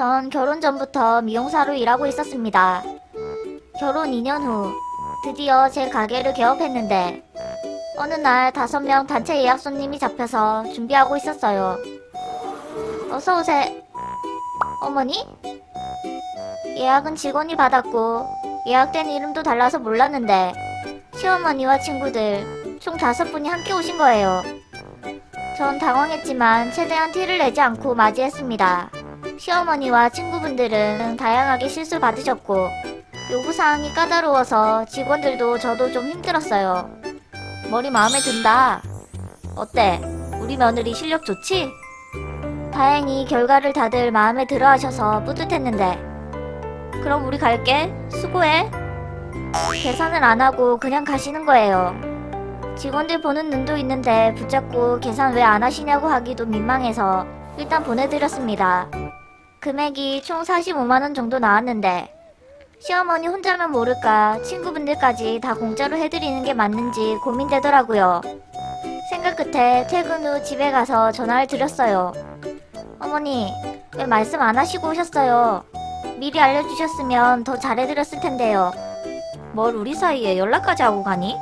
전 결혼 전부터 미용사로 일하고 있었습니다. 결혼 2년 후 드디어 제 가게를 개업했는데 어느 날 다섯 명 단체 예약 손님이 잡혀서 준비하고 있었어요. 어서 오세요. 어머니? 예약은 직원이 받았고 예약된 이름도 달라서 몰랐는데 시어머니와 친구들 총 다섯 분이 함께 오신 거예요. 전 당황했지만 최대한 티를 내지 않고 맞이했습니다. 시어머니와 친구분들은 다양하게 실수 받으셨고 요구사항이 까다로워서 직원들도 저도 좀 힘들었어요. 머리 마음에 든다. 어때? 우리 며느리 실력 좋지? 다행히 결과를 다들 마음에 들어 하셔서 뿌듯했는데. 그럼 우리 갈게. 수고해. 계산을 안 하고 그냥 가시는 거예요. 직원들 보는 눈도 있는데 붙잡고 계산 왜 안 하시냐고 하기도 민망해서 일단 보내드렸습니다. 금액이 총 45만원 정도 나왔는데 시어머니 혼자면 모를까 친구분들까지 다 공짜로 해드리는 게 맞는지 고민되더라고요. 생각 끝에 퇴근 후 집에 가서 전화를 드렸어요. 어머니, 왜 말씀 안 하시고 오셨어요? 미리 알려주셨으면 더 잘해드렸을 텐데요. 뭘 우리 사이에 연락까지 하고 가니?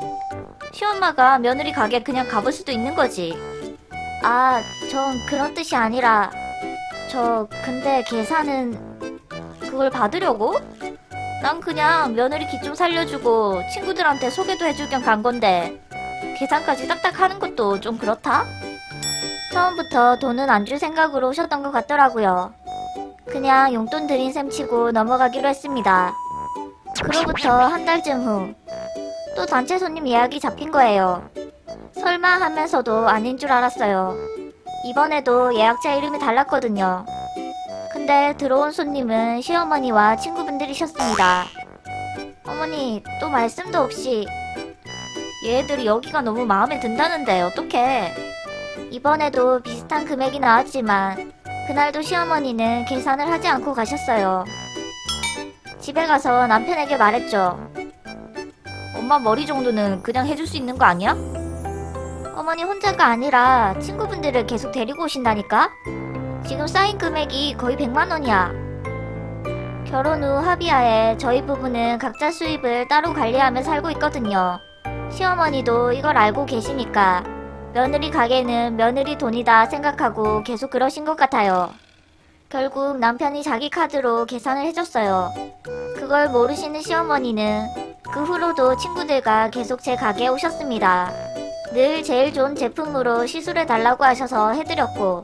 시엄마가 며느리 가게 그냥 가볼 수도 있는 거지. 아, 전 그런 뜻이 아니라, 저, 근데 계산은, 그걸 받으려고? 난 그냥 며느리 기 좀 살려주고 친구들한테 소개도 해줄 겸 간 건데, 계산까지 딱딱 하는 것도 좀 그렇다? 처음부터 돈은 안 줄 생각으로 오셨던 것 같더라고요. 그냥 용돈 드린 셈 치고 넘어가기로 했습니다. 그로부터 한 달쯤 후, 또 단체 손님 예약이 잡힌 거예요. 설마 하면서도 아닌 줄 알았어요. 이번에도 예약자 이름이 달랐거든요. 근데 들어온 손님은 시어머니와 친구분들이셨습니다. 어머니, 또 말씀도 없이 얘들이 여기가 너무 마음에 든다는데 어떡해. 이번에도 비슷한 금액이 나왔지만 그날도 시어머니는 계산을 하지 않고 가셨어요. 집에 가서 남편에게 말했죠. 엄마 머리 정도는 그냥 해줄 수 있는 거 아니야? 어머니 혼자가 아니라 친구분들을 계속 데리고 오신다니까? 지금 쌓인 금액이 거의 100만 원이야. 결혼 후 합의하에 저희 부부는 각자 수입을 따로 관리하며 살고 있거든요. 시어머니도 이걸 알고 계시니까 며느리 가게는 며느리 돈이다 생각하고 계속 그러신 것 같아요. 결국 남편이 자기 카드로 계산을 해줬어요. 그걸 모르시는 시어머니는 그 후로도 친구들과 계속 제 가게에 오셨습니다. 늘 제일 좋은 제품으로 시술해 달라고 하셔서 해드렸고,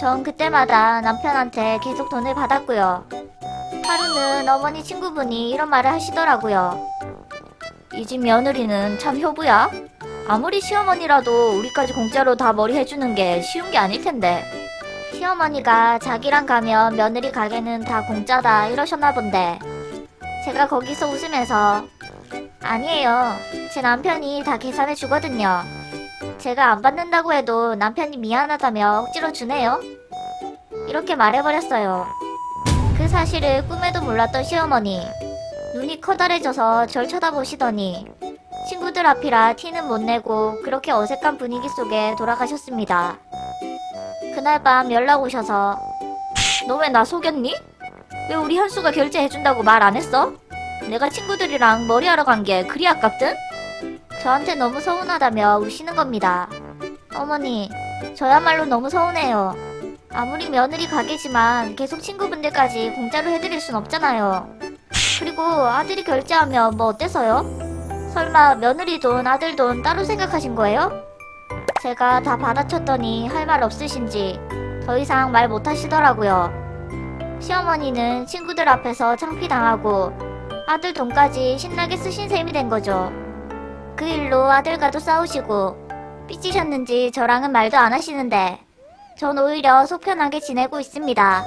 전 그때마다 남편한테 계속 돈을 받았고요. 하루는 어머니 친구분이 이런 말을 하시더라고요. 이 집 며느리는 참 효부야. 아무리 시어머니라도 우리까지 공짜로 다 머리 해주는 게 쉬운 게 아닐 텐데. 시어머니가 자기랑 가면 며느리 가게는 다 공짜다 이러셨나 본데. 제가 거기서 웃으면서 아니에요. 제 남편이 다 계산해 주거든요. 제가 안 받는다고 해도 남편이 미안하다며 억지로 주네요. 이렇게 말해버렸어요. 그 사실을 꿈에도 몰랐던 시어머니. 눈이 커다래져서 절 쳐다보시더니 친구들 앞이라 티는 못 내고 그렇게 어색한 분위기 속에 돌아가셨습니다. 그날 밤 연락 오셔서 너 왜 나 속였니? 왜 우리 현수가 결제해준다고 말 안 했어? 내가 친구들이랑 머리하러 간 게 그리 아깝든? 저한테 너무 서운하다며 우시는 겁니다. 어머니, 저야말로 너무 서운해요. 아무리 며느리 가게지만 계속 친구분들까지 공짜로 해드릴 순 없잖아요. 그리고 아들이 결제하면 뭐 어때서요? 설마 며느리 돈, 아들 돈 따로 생각하신 거예요? 제가 다 받아쳤더니 할 말 없으신지 더 이상 말 못하시더라고요. 시어머니는 친구들 앞에서 창피당하고 아들 돈까지 신나게 쓰신 셈이 된 거죠. 그 일로 아들과도 싸우시고 삐지셨는지 저랑은 말도 안 하시는데 전 오히려 속 편하게 지내고 있습니다.